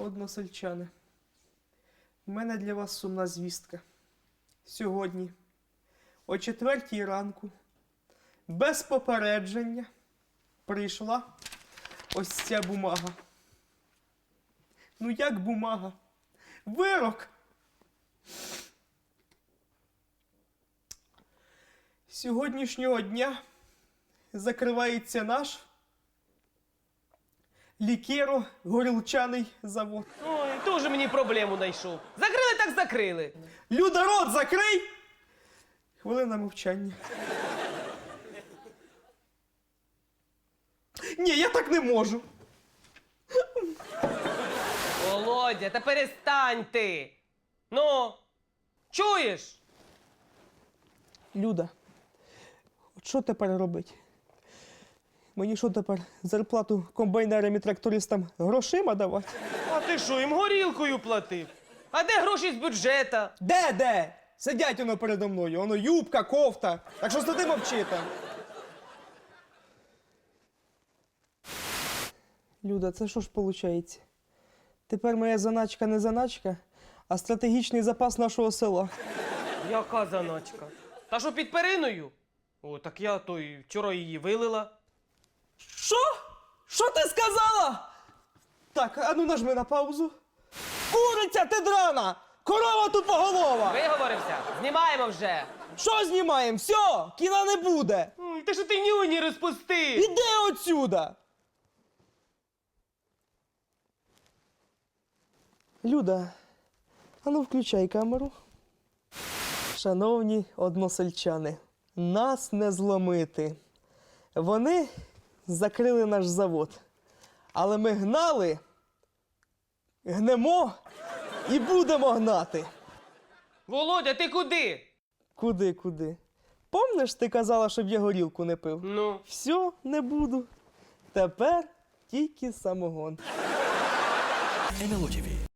Односельчани, в мене для вас сумна звістка. Сьогодні, о четвертій ранку, без попередження, прийшла ось ця бумага. Ну як бумага? Вирок! Сьогоднішнього дня закривається наш лікеро-горілчаний завод. Ой, теж мені проблему знайшов. Закрили так закрили. Люда, рот закрий! Хвилина мовчання. Ні, я так не можу. Володя, та перестань ти. Ну, чуєш? Люда, от що тепер робити? Мені що тепер зарплату комбайнерам і трактористам грошима давати? А ти що, їм горілкою платив? А де гроші з бюджета? Де, де? Сидять воно передо мною, воно юбка, кофта. Так що сиди мовчи там. Люда, це що ж виходить? Тепер моя заначка не заначка, а стратегічний запас нашого села. Яка заначка? Та що під периною? О, так я той вчора її вилила. Що? Що ти сказала? Так, а ну нажми на паузу. Куриця ти драна! Корова тупоголова! Виговорився? Знімаємо вже. Що знімаємо? Все, кіна не буде! Ой, Ти що ти нюні розпустив? Іди отсюда! Люда, а ну включай камеру. Шановні односельчани, нас не зломити. Вони закрили наш завод. Але ми гнали, гнемо і будемо гнати. Володя, ти куди? Куди, куди? Помниш, ти казала, щоб я горілку не пив? Ну. Все, не буду. Тепер тільки самогон. НЛО ТВ